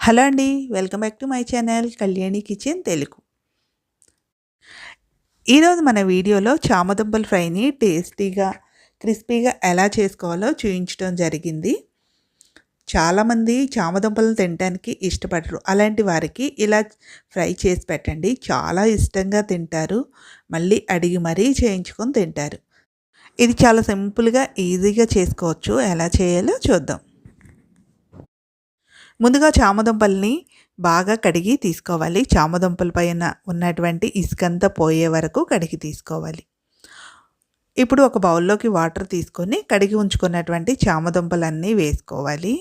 Hello అండి welcome back to my channel Kalyani kitchen Telugu. ఈరోజు మన వీడియోలో చామదుంపల ఫ్రైని టేస్టీగా క్రిస్పీగా ఎలా చేసుకోవాలో చూపించడం జరిగింది. చాలామంది చామదుంపలను తినడానికి ఇష్టపడరు. అలాంటి వారికి ఇలా ఫ్రై చేసి పెట్టండి. చాలా ఇష్టంగా తింటారు. మళ్ళీ అడిగి మరీ చేయించుకొని తింటారు. ఇది చాలా సింపుల్గా ఈజీగా చేసుకోవచ్చు. ఎలా చేయాలో చూద్దాం. ముందుగా చామదుంపల్ని బాగా కడిగి తీసుకోవాలి. చామదుంపల పైన ఉన్నటువంటి ఇసుకంతా పోయే వరకు కడిగి తీసుకోవాలి. ఇప్పుడు ఒక బౌల్లోకి వాటర్ తీసుకొని కడిగి ఉంచుకున్నటువంటి చామదుంపలన్నీ వేసుకోవాలి.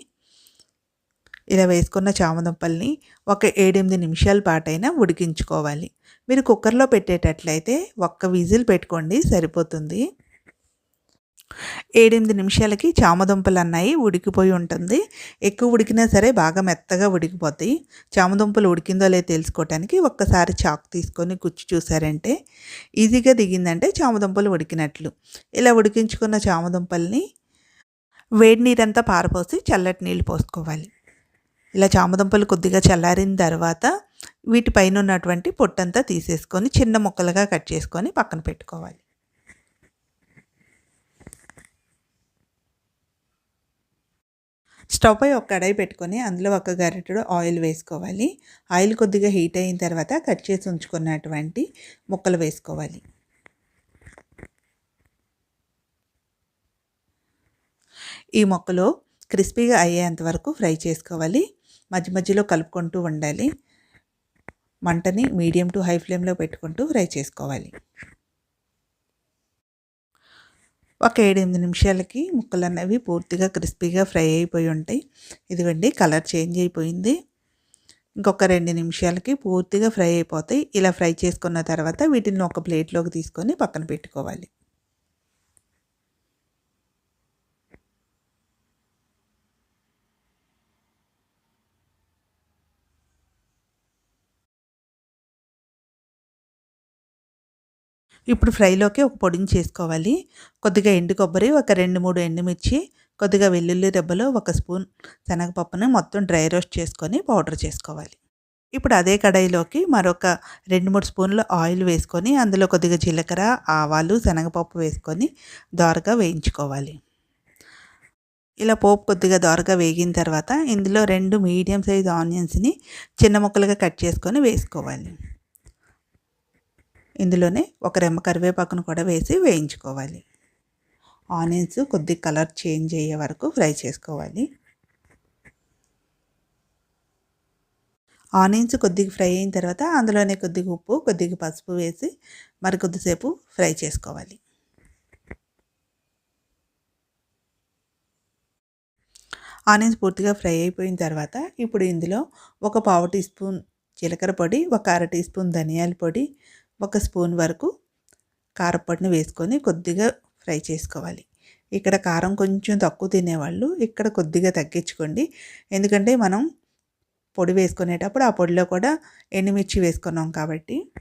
ఇలా వేసుకున్న చామదుంపల్ని ఒక ఏడెనిమిది నిమిషాల పాటైనా ఉడికించుకోవాలి. మీరు కుక్కర్లో పెట్టేటట్లయితే ఒక్క విజిల్ పెట్టుకోండి సరిపోతుంది. ఏడెనిమిది నిమిషాలకి చామదుంపలు అన్నాయి ఉడికిపోయి ఉంటుంది. ఎక్కువ ఉడికినా సరే బాగా మెత్తగా ఉడికిపోతాయి. చామదుంపలు ఉడికిందో లేదో తెలుసుకోవటానికి ఒక్కసారి చాకు తీసుకొని గుచ్చి చూసారంటే ఈజీగా దిగిందంటే చామదుంపలు ఉడికినట్లు. ఇలా ఉడికించుకున్న చామదుంపల్ని వేడి నీరంతా పారపోసి చల్లటి నీళ్ళు పోసుకోవాలి. ఇలా చామదుంపలు కొద్దిగా చల్లారిన తర్వాత వీటిపైన ఉన్నటువంటి పొట్టంతా తీసేసుకొని చిన్న ముక్కలుగా కట్ చేసుకొని పక్కన పెట్టుకోవాలి. స్టవ్ పై ఒక కడాయి పెట్టుకొని అందులో ఒక గరిటెడు ఆయిల్ వేసుకోవాలి. ఆయిల్ కొద్దిగా హీట్ అయిన తర్వాత కట్ చేసి ఉంచుకున్నటువంటి ముక్కలు వేసుకోవాలి. ఈ మొక్కలు క్రిస్పీగా అయ్యేంత వరకు ఫ్రై చేసుకోవాలి. మధ్య మధ్యలో కలుపుకుంటూ ఉండాలి. మంటని మీడియం టు హై ఫ్లేమ్లో పెట్టుకుంటూ ఫ్రై చేసుకోవాలి. ఒక ఏడెనిమిది నిమిషాలకి ముక్కలు అనేవి పూర్తిగా క్రిస్పీగా ఫ్రై అయిపోయి ఉంటాయి. ఇదిగండి కలర్ చేంజ్ అయిపోయింది. ఇంకొక రెండు నిమిషాలకి పూర్తిగా ఫ్రై అయిపోతాయి. ఇలా ఫ్రై చేసుకున్న తర్వాత వీటిని ఒక ప్లేట్లోకి తీసుకొని పక్కన పెట్టుకోవాలి. ఇప్పుడు ఫ్రైలోకి ఒక పొడిని చేసుకోవాలి. కొద్దిగా ఎండు కొబ్బరి ఒక రెండు మూడు ఎండుమిర్చి కొద్దిగా వెల్లుల్లి రెబ్బలు ఒక స్పూన్ శనగపప్పుని మొత్తం డ్రై రోస్ట్ చేసుకొని పౌడర్ చేసుకోవాలి. ఇప్పుడు అదే కడాయిలోకి మరొక రెండు మూడు స్పూన్లు ఆయిల్ వేసుకొని అందులో కొద్దిగా జీలకర్ర ఆవాలు శనగపప్పు వేసుకొని దోరగా వేయించుకోవాలి. ఇలా పోపు కొద్దిగా దోరగా వేగిన తర్వాత ఇందులో రెండు మీడియం సైజ్ ఆనియన్స్ని చిన్న ముక్కలుగా కట్ చేసుకొని వేసుకోవాలి. ఇందులోనే ఒక రెమ్మ కరివేపాకును కూడా వేసి వేయించుకోవాలి. ఆనియన్స్ కొద్ది కలర్ చేంజ్ అయ్యే వరకు ఫ్రై చేసుకోవాలి. ఆనియన్స్ కొద్దిగా ఫ్రై అయిన తర్వాత అందులోనే కొద్దిగా ఉప్పు కొద్దిగా పసుపు వేసి మరి కొద్దిసేపు ఫ్రై చేసుకోవాలి. ఆనియన్స్ పూర్తిగా ఫ్రై అయిపోయిన తర్వాత ఇప్పుడు ఇందులో ఒక పావు టీ స్పూన్ జీలకర్ర పొడి ఒక అర టీ స్పూన్ ధనియాల పొడి ఒక స్పూన్ వరకు కారపొడిని వేసుకొని కొద్దిగా ఫ్రై చేసుకోవాలి. ఇక్కడ కారం కొంచెం తక్కువ తినేవాళ్ళు ఇక్కడ కొద్దిగా తగ్గించుకోండి. ఎందుకంటే మనం పొడి వేసుకునేటప్పుడు ఆ పొడిలో కూడా ఎండుమిర్చి వేసుకున్నాం కాబట్టి.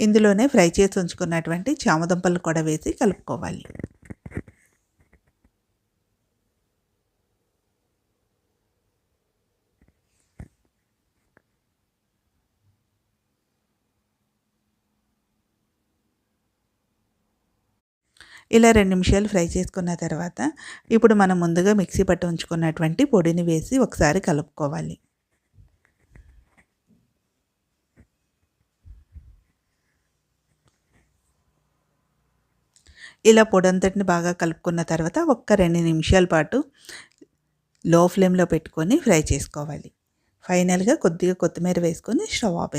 ఇందులోనే ఫ్రై చేసి ఉంచుకున్నటువంటి చామదుంపలు కూడా వేసి కలుపుకోవాలి. ఇలా రెండు నిమిషాలు ఫ్రై చేసుకున్న తర్వాత ఇప్పుడు మనం ముందుగా మిక్సీ పట్టు ఉంచుకున్నటువంటి పొడిని వేసి ఒకసారి కలుపుకోవాలి. ఇలా పొడంతటిని బాగా కలుపుకున్న తర్వాత ఒక్క రెండు నిమిషాల పాటు లో ఫ్లేమ్లో పెట్టుకొని ఫ్రై చేసుకోవాలి. ఫైనల్గా కొద్దిగా కొత్తిమీర వేసుకొని స్టవ్ ఆఫ్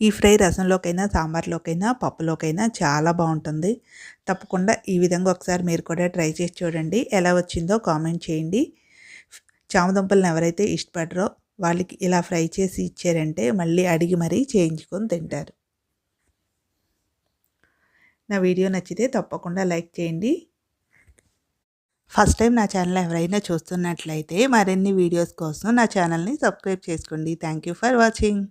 ఈ ఫ్రై రసంలోకైనా సాంబార్లోకైనా పప్పులోకైనా చాలా బాగుంటుంది. తప్పకుండా ఈ విధంగా ఒకసారి మీరు కూడా ట్రై చేసి చూడండి. ఎలా వచ్చిందో కామెంట్ చేయండి. చామదుంపలను ఎవరైతే ఇష్టపడరో వాళ్ళకి ఇలా ఫ్రై చేసి ఇచ్చారంటే మళ్ళీ అడిగి మరీ చేయించుకొని తింటారు. నా వీడియో నచ్చితే తప్పకుండా లైక్ చేయండి. ఫస్ట్ టైం నా ఛానల్ ఎవరైనా చూస్తున్నట్లయితే మరిన్ని వీడియోస్ కోసం నా ఛానల్ని సబ్స్క్రైబ్ చేసుకోండి. Thank you for watching.